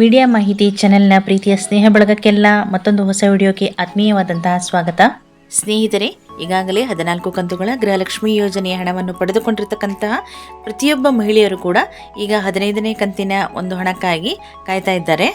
Media ಮಾಹಿತಿ ಚಾನೆಲ್ನ ಪ್ರೀತಿಯ ಸ್ನೇಹ ಬಳಗಕ್ಕೆಲ್ಲ ಮತ್ತೊಂದು ಹೊಸ ವಿಡಿಯೋಗೆ ಆತ್ಮೀಯವಾದಂತಹ ಸ್ವಾಗತ. ಸ್ನೇಹಿತರೆ, ಈಗಾಗಲೇ ಹದಿನಾಲ್ಕು ಕಂತುಗಳ ಗೃಹಲಕ್ಷ್ಮಿ ಯೋಜನೆಯ ಹಣವನ್ನು ಪಡೆದುಕೊಂಡಿರ್ತಕ್ಕಂತಹ ಪ್ರತಿಯೊಬ್ಬ ಮಹಿಳೆಯರು ಕೂಡ ಈಗ ಹದಿನೈದನೇ ಕಂತಿನ ಒಂದು ಹಣಕ್ಕಾಗಿ ಕಾಯ್ತಾ ಇದ್ದಾರೆ.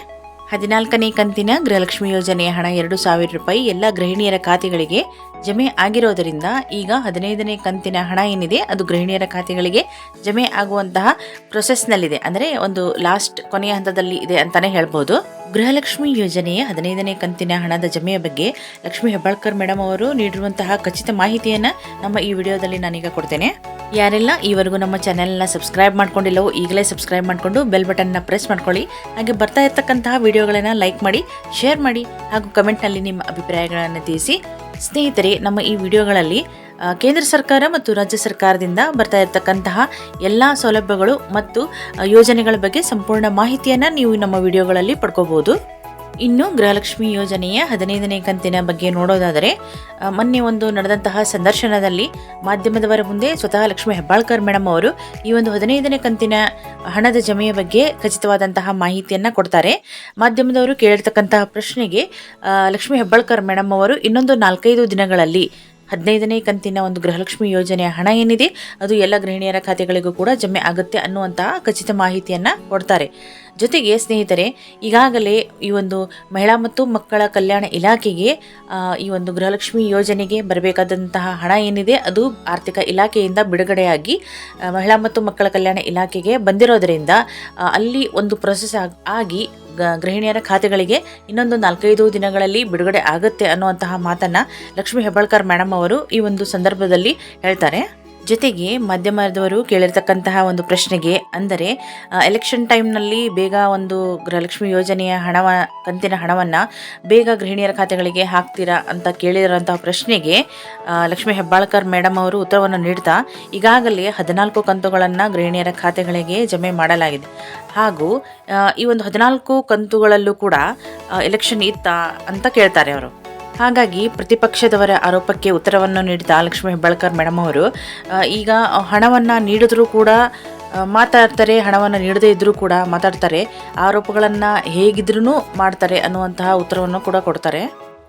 ಹದಿನಾಲ್ಕನೇ ಕಂತಿನ ಗೃಹಲಕ್ಷ್ಮಿ ಯೋಜನೆಯ ಹಣ ಎರಡು ಸಾವಿರ ರೂಪಾಯಿ ಎಲ್ಲ ಗೃಹಿಣಿಯರ ಖಾತೆಗಳಿಗೆ ಜಮೆ ಆಗಿರೋದರಿಂದ ಈಗ ಹದಿನೈದನೇ ಕಂತಿನ ಹಣ ಏನಿದೆ ಅದು ಗೃಹಿಣಿಯರ ಖಾತೆಗಳಿಗೆ ಜಮೆ ಆಗುವಂತಹ ಪ್ರೊಸೆಸ್ನಲ್ಲಿದೆ. ಅಂದರೆ ಒಂದು ಲಾಸ್ಟ್ ಕೊನೆಯ ಹಂತದಲ್ಲಿ ಇದೆ ಅಂತಲೇ ಹೇಳ್ಬೋದು. ಗೃಹಲಕ್ಷ್ಮಿ ಯೋಜನೆಯ ಹದಿನೈದನೇ ಕಂತಿನ ಹಣದ ಜಮೆಯ ಬಗ್ಗೆ ಲಕ್ಷ್ಮಿ ಹೆಬ್ಬಾಳ್ಕರ್ ಮೇಡಮ್ ಅವರು ನೀಡಿರುವಂತಹ ಖಚಿತ ಮಾಹಿತಿಯನ್ನು ನಮ್ಮ ಈ ವಿಡಿಯೋದಲ್ಲಿ ನಾನೀಗ ಕೊಡ್ತೇನೆ. ಯಾರೆಲ್ಲ ಈವರೆಗೂ ನಮ್ಮ ಚಾನೆಲ್ನ ಸಬ್ಸ್ಕ್ರೈಬ್ ಮಾಡ್ಕೊಂಡಿಲ್ಲವೋ ಈಗಲೇ ಸಬ್ಸ್ಕ್ರೈಬ್ ಮಾಡಿಕೊಂಡು ಬೆಲ್ ಬಟನ್ನ ಪ್ರೆಸ್ ಮಾಡ್ಕೊಳ್ಳಿ. ಹಾಗೆ ಬರ್ತಾ ಇರ್ತಕ್ಕಂತಹ ವಿಡಿಯೋಗಳನ್ನು ಲೈಕ್ ಮಾಡಿ, ಶೇರ್ ಮಾಡಿ ಹಾಗೂ ಕಮೆಂಟ್ನಲ್ಲಿ ನಿಮ್ಮ ಅಭಿಪ್ರಾಯಗಳನ್ನು ತಿಳಿಸಿ. ಸ್ನೇಹಿತರೆ, ನಮ್ಮ ಈ ವಿಡಿಯೋಗಳಲ್ಲಿ ಕೇಂದ್ರ ಸರ್ಕಾರ ಮತ್ತು ರಾಜ್ಯ ಸರ್ಕಾರದಿಂದ ಬರ್ತಾ ಇರತಕ್ಕಂತಹ ಎಲ್ಲ ಸೌಲಭ್ಯಗಳು ಮತ್ತು ಯೋಜನೆಗಳ ಬಗ್ಗೆ ಸಂಪೂರ್ಣ ಮಾಹಿತಿಯನ್ನು ನೀವು ನಮ್ಮ ವಿಡಿಯೋಗಳಲ್ಲಿ ಪಡ್ಕೋಬಹುದು. ಇನ್ನು ಗೃಹಲಕ್ಷ್ಮಿ ಯೋಜನೆಯ ಹದಿನೈದನೇ ಕಂತಿನ ಬಗ್ಗೆ ನೋಡೋದಾದರೆ ಮೊನ್ನೆ ಒಂದು ನಡೆದಂತಹ ಸಂದರ್ಶನದಲ್ಲಿ ಮಾಧ್ಯಮದವರ ಮುಂದೆ ಸ್ವತಃ ಲಕ್ಷ್ಮಿ ಹೆಬ್ಬಾಳ್ಕರ್ ಮೇಡಮ್ ಅವರು ಈ ಒಂದು ಹದಿನೈದನೇ ಕಂತಿನ ಹಣದ ಜಮೆಯ ಬಗ್ಗೆ ಖಚಿತವಾದಂತಹ ಮಾಹಿತಿಯನ್ನು ಕೊಡ್ತಾರೆ. ಮಾಧ್ಯಮದವರು ಕೇಳಿರ್ತಕ್ಕಂತಹ ಪ್ರಶ್ನೆಗೆ ಲಕ್ಷ್ಮಿ ಹೆಬ್ಬಾಳ್ಕರ್ ಮೇಡಮ್ ಅವರು ಇನ್ನೊಂದು ನಾಲ್ಕೈದು ದಿನಗಳಲ್ಲಿ ಹದಿನೈದನೇ ಕಂತಿನ ಒಂದು ಗೃಹಲಕ್ಷ್ಮಿ ಯೋಜನೆಯ ಹಣ ಏನಿದೆ, ಅದು ಎಲ್ಲ ಗೃಹಿಣಿಯರ ಖಾತೆಗಳಿಗೂ ಕೂಡ ಜಮೆ ಆಗುತ್ತೆ ಅನ್ನುವಂತಹ ಖಚಿತ ಮಾಹಿತಿಯನ್ನು ಕೊಡ್ತಾರೆ. ಜೊತೆಗೆ ಸ್ನೇಹಿತರೆ, ಈಗಾಗಲೇ ಈ ಒಂದು ಮಹಿಳಾ ಮತ್ತು ಮಕ್ಕಳ ಕಲ್ಯಾಣ ಇಲಾಖೆಗೆ ಈ ಒಂದು ಗೃಹಲಕ್ಷ್ಮಿ ಯೋಜನೆಗೆ ಬರಬೇಕಾದಂತಹ ಹಣ ಏನಿದೆ, ಅದು ಆರ್ಥಿಕ ಇಲಾಖೆಯಿಂದ ಬಿಡುಗಡೆಯಾಗಿ ಮಹಿಳಾ ಮತ್ತು ಮಕ್ಕಳ ಕಲ್ಯಾಣ ಇಲಾಖೆಗೆ ಬಂದಿರೋದರಿಂದ ಅಲ್ಲಿ ಒಂದು ಪ್ರೊಸೆಸ್ ಆಗಿ ಗೃಹಿಣಿಯರ ಖಾತೆಗಳಿಗೆ ಇನ್ನೊಂದು ನಾಲ್ಕೈದು ದಿನಗಳಲ್ಲಿ ಬಿಡುಗಡೆ ಆಗುತ್ತೆ ಅನ್ನುವಂತಹ ಮಾತನ್ನು ಲಕ್ಷ್ಮೀ ಹೆಬ್ಬಾಳ್ಕರ್ ಮೇಡಮ್ ಅವರು ಈ ಒಂದು ಸಂದರ್ಭದಲ್ಲಿ ಹೇಳ್ತಾರೆ. ಜೊತೆಗೆ ಮಾಧ್ಯಮದವರು ಕೇಳಿರ್ತಕ್ಕಂತಹ ಒಂದು ಪ್ರಶ್ನೆಗೆ ಅಂದರೆ ಎಲೆಕ್ಷನ್ ಟೈಮ್ನಲ್ಲಿ ಬೇಗ ಒಂದು ಗೃಹಲಕ್ಷ್ಮಿ ಯೋಜನೆಯ ಹಣವ, ಕಂತಿನ ಹಣವನ್ನು ಬೇಗ ಗೃಹಿಣಿಯರ ಖಾತೆಗಳಿಗೆ ಹಾಕ್ತೀರಾ ಅಂತ ಕೇಳಿರೋಂತಹ ಪ್ರಶ್ನೆಗೆ ಲಕ್ಷ್ಮೀ ಹೆಬ್ಬಾಳ್ಕರ್ ಮೇಡಮ್ ಅವರು ಉತ್ತರವನ್ನು ನೀಡ್ತಾ, ಈಗಾಗಲೇ ಹದಿನಾಲ್ಕು ಕಂತುಗಳನ್ನು ಗೃಹಿಣಿಯರ ಖಾತೆಗಳಿಗೆ ಜಮೆ ಮಾಡಲಾಗಿದೆ. ಹಾಗೂ ಈ ಒಂದು ಹದಿನಾಲ್ಕು ಕಂತುಗಳಲ್ಲೂ ಕೂಡ ಎಲೆಕ್ಷನ್ ಇತ್ತಾ ಅಂತ ಕೇಳ್ತಾರೆ ಅವರು. ಹಾಗಾಗಿ ಪ್ರತಿಪಕ್ಷದವರ ಆರೋಪಕ್ಕೆ ಉತ್ತರವನ್ನು ನೀಡಿದ ಲಕ್ಷ್ಮೀ ಹೆಬ್ಬಾಳ್ಕರ್ ಮೇಡಮ್ ಅವರು ಈಗ ಹಣವನ್ನು ನೀಡಿದ್ರೂ ಕೂಡ ಮಾತಾಡ್ತಾರೆ, ಹಣವನ್ನು ನೀಡದೇ ಇದ್ದರೂ ಕೂಡ ಮಾತಾಡ್ತಾರೆ. ಆರೋಪಗಳನ್ನು ಹೇಗಿದ್ರೂ ಮಾಡ್ತಾರೆ ಅನ್ನುವಂತಹ ಉತ್ತರವನ್ನು ಕೂಡ ಕೊಡ್ತಾರೆ.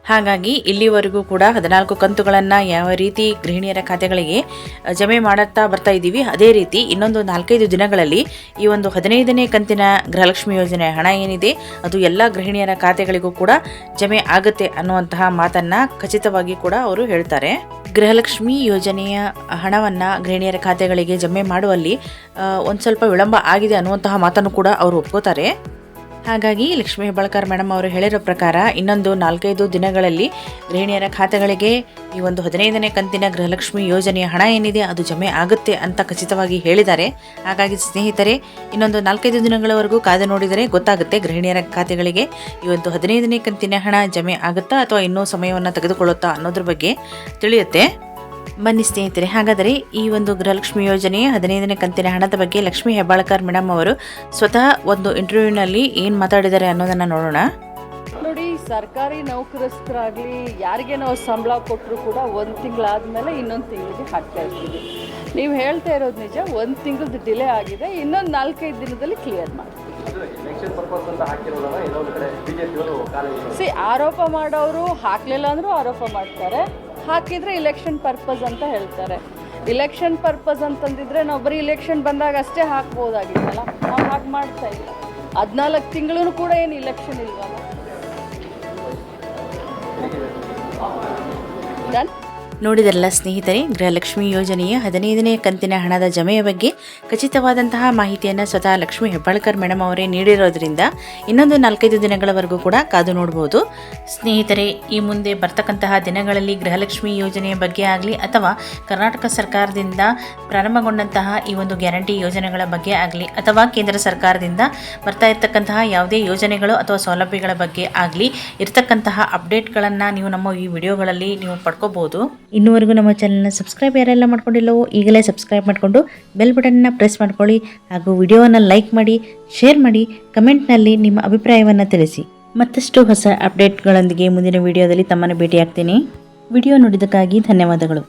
ಹಾಗಾಗಿ ಇಲ್ಲಿವರೆಗೂ ಕೂಡ ಹದಿನಾಲ್ಕು ಕಂತುಗಳನ್ನು ಯಾವ ರೀತಿ ಗೃಹಿಣಿಯರ ಖಾತೆಗಳಿಗೆ ಜಮೆ ಮಾಡುತ್ತಾ ಬರ್ತಾ ಇದ್ದೀವಿ, ಅದೇ ರೀತಿ ಇನ್ನೊಂದು ನಾಲ್ಕೈದು ದಿನಗಳಲ್ಲಿ ಈ ಒಂದು ಹದಿನೈದನೇ ಕಂತಿನ ಗೃಹಲಕ್ಷ್ಮಿ ಯೋಜನೆ ಹಣ ಏನಿದೆ, ಅದು ಎಲ್ಲ ಗೃಹಿಣಿಯರ ಖಾತೆಗಳಿಗೂ ಕೂಡ ಜಮೆ ಆಗುತ್ತೆ ಅನ್ನುವಂತಹ ಮಾತನ್ನು ಖಚಿತವಾಗಿ ಕೂಡ ಅವರು ಹೇಳ್ತಾರೆ. ಗೃಹಲಕ್ಷ್ಮಿ ಯೋಜನೆಯ ಹಣವನ್ನು ಗೃಹಿಣಿಯರ ಖಾತೆಗಳಿಗೆ ಜಮೆ ಮಾಡುವಲ್ಲಿ ಒಂದು ಸ್ವಲ್ಪ ವಿಳಂಬ ಆಗಿದೆ ಅನ್ನುವಂತಹ ಮಾತನ್ನು ಕೂಡ ಅವರು ಒಪ್ಕೋತಾರೆ. ಹಾಗಾಗಿ ಲಕ್ಷ್ಮೀ ಹೆಬ್ಬಾಳ್ಕರ್ ಮೇಡಮ್ ಅವರು ಹೇಳಿರೋ ಪ್ರಕಾರ ಇನ್ನೊಂದು ನಾಲ್ಕೈದು ದಿನಗಳಲ್ಲಿ ಗೃಹಿಣಿಯರ ಖಾತೆಗಳಿಗೆ ಈ ಒಂದು ಹದಿನೈದನೇ ಕಂತಿನ ಗೃಹಲಕ್ಷ್ಮಿ ಯೋಜನೆಯ ಹಣ ಏನಿದೆ ಅದು ಜಮೆ ಆಗುತ್ತೆ ಅಂತ ಖಚಿತವಾಗಿ ಹೇಳಿದ್ದಾರೆ. ಹಾಗಾಗಿ ಸ್ನೇಹಿತರೆ, ಇನ್ನೊಂದು ನಾಲ್ಕೈದು ದಿನಗಳವರೆಗೂ ಕಾದು ನೋಡಿದರೆ ಗೊತ್ತಾಗುತ್ತೆ ಗೃಹಿಣಿಯರ ಖಾತೆಗಳಿಗೆ ಈ ಒಂದು ಹದಿನೈದನೇ ಕಂತಿನ ಹಣ ಜಮೆ ಆಗುತ್ತಾ ಅಥವಾ ಇನ್ನೂ ಸಮಯವನ್ನು ತೆಗೆದುಕೊಳ್ಳುತ್ತಾ ಅನ್ನೋದ್ರ ಬಗ್ಗೆ ತಿಳಿಯುತ್ತೆ. ಬನ್ನಿ ಸ್ನೇಹಿತರೆ ಹಾಗಾದರೆ ಈ ಒಂದು ಗೃಹಲಕ್ಷ್ಮಿ ಯೋಜನೆ ಹದಿನೈದನೇ ಕಂತಿನ ಹಣದ ಬಗ್ಗೆ ಲಕ್ಷ್ಮಿ ಹೆಬ್ಬಾಳ್ಕರ್ ಮೇಡಮ್ ಅವರು ಸ್ವತಃ ಒಂದು ಇಂಟರ್ವ್ಯೂನಲ್ಲಿ ಏನು ಮಾತಾಡಿದ್ದಾರೆ ಅನ್ನೋದನ್ನು ನೋಡೋಣ. ನೋಡಿ ಸರ್ಕಾರಿ ನೌಕರಸ್ಥರಾಗಲಿ ಯಾರಿಗೆ ನಾವು ಸಂಬಳ ಕೊಟ್ಟರು ಕೂಡ ಒಂದು ತಿಂಗಳಾದಮೇಲೆ ಇನ್ನೊಂದು ತಿಂಗಳಿಗೆ ಹಾಕ್ತಾ ಇರ್ತೀವಿ ನೀವು ಹೇಳ್ತಾ ಇರೋದು ನಿಜ ಒಂದು ತಿಂಗಳದ್ದು ಡಿಲೇ ಆಗಿದೆ ಇನ್ನೊಂದು ನಾಲ್ಕೈದು ದಿನದಲ್ಲಿ ಕ್ಲಿಯರ್ ಮಾಡ್ತೀವಿ. ಸಿ ಆರೋಪ ಮಾಡೋರು ಹಾಕಲಿಲ್ಲ ಅಂದರೂ ಆರೋಪ ಮಾಡ್ತಾರೆ. ಹಾಕಿದರೆ ಇಲೆಕ್ಷನ್ ಪರ್ಪಸ್ ಅಂತ ಹೇಳ್ತಾರೆ. ಇಲೆಕ್ಷನ್ ಪರ್ಪಸ್ ಅಂತಂದಿದ್ರೆ ನಾವು ಬರೀ ಇಲೆಕ್ಷನ್ ಬಂದಾಗ ಅಷ್ಟೇ ಹಾಕ್ಬೋದಾಗಿತ್ತಲ್ಲ? ನಾವು ಹಾಗೆ ಮಾಡ್ತಾ ಇಲ್ಲ. ಹದಿನಾಲ್ಕು ತಿಂಗಳೂ ಕೂಡ ಏನು ಇಲೆಕ್ಷನ್ ಇಲ್ವಲ್ಲ? ಡನ್ ನೋಡಿದರಲ್ಲ ಸ್ನೇಹಿತರೆ, ಗೃಹಲಕ್ಷ್ಮಿ ಯೋಜನೆಯ ಹದಿನೈದನೇ ಕಂತಿನ ಹಣದ ಜಮೆಯ ಬಗ್ಗೆ ಖಚಿತವಾದಂತಹ ಮಾಹಿತಿಯನ್ನು ಸ್ವತಃ ಲಕ್ಷ್ಮಿ ಹೆಬ್ಬಾಳ್ಕರ್ ಮೇಡಮ್ ಅವರೇ ನೀಡಿರೋದ್ರಿಂದ ಇನ್ನೊಂದು ನಾಲ್ಕೈದು ದಿನಗಳವರೆಗೂ ಕೂಡ ಕಾದು ನೋಡಬಹುದು ಸ್ನೇಹಿತರೆ, ಈ ಮುಂದೆ ಬರ್ತಕ್ಕಂತಹ ದಿನಗಳಲ್ಲಿ ಗೃಹಲಕ್ಷ್ಮಿ ಯೋಜನೆಯ ಬಗ್ಗೆ ಆಗಲಿ ಅಥವಾ ಕರ್ನಾಟಕ ಸರ್ಕಾರದಿಂದ ಪ್ರಾರಂಭಗೊಂಡಂತಹ ಈ ಒಂದು ಗ್ಯಾರಂಟಿ ಯೋಜನೆಗಳ ಬಗ್ಗೆ ಆಗಲಿ ಅಥವಾ ಕೇಂದ್ರ ಸರ್ಕಾರದಿಂದ ಬರ್ತಾ ಇರ್ತಕ್ಕಂತಹ ಯಾವುದೇ ಯೋಜನೆಗಳು ಅಥವಾ ಸೌಲಭ್ಯಗಳ ಬಗ್ಗೆ ಆಗಲಿ ಇರ್ತಕ್ಕಂತಹ ಅಪ್ಡೇಟ್ಗಳನ್ನು ನೀವು ನಮ್ಮ ಈ ವಿಡಿಯೋಗಳಲ್ಲಿ ನೀವು ಪಡ್ಕೋಬಹುದು ಇನ್ನೂವರೆಗೂ ನಮ್ಮ ಚಾನಲ್ನ ಸಬ್ಸ್ಕ್ರೈಬ್ ಯಾರೆಲ್ಲ ಮಾಡ್ಕೊಂಡಿಲ್ಲವೋ ಈಗಲೇ ಸಬ್ಸ್ಕ್ರೈಬ್ ಮಾಡಿಕೊಂಡು ಬೆಲ್ ಬಟನ್ನ ಪ್ರೆಸ್ ಮಾಡ್ಕೊಳ್ಳಿ ಹಾಗೂ ವಿಡಿಯೋವನ್ನು ಲೈಕ್ ಮಾಡಿ ಶೇರ್ ಮಾಡಿ ಕಮೆಂಟ್ನಲ್ಲಿ ನಿಮ್ಮ ಅಭಿಪ್ರಾಯವನ್ನು ತಿಳಿಸಿ. ಮತ್ತಷ್ಟು ಹೊಸ ಅಪ್ಡೇಟ್ಗಳೊಂದಿಗೆ ಮುಂದಿನ ವಿಡಿಯೋದಲ್ಲಿ ತಮ್ಮನ್ನು ಭೇಟಿಯಾಗ್ತೀನಿ. ವಿಡಿಯೋ ನೋಡಿದ್ದಕ್ಕಾಗಿ ಧನ್ಯವಾದಗಳು.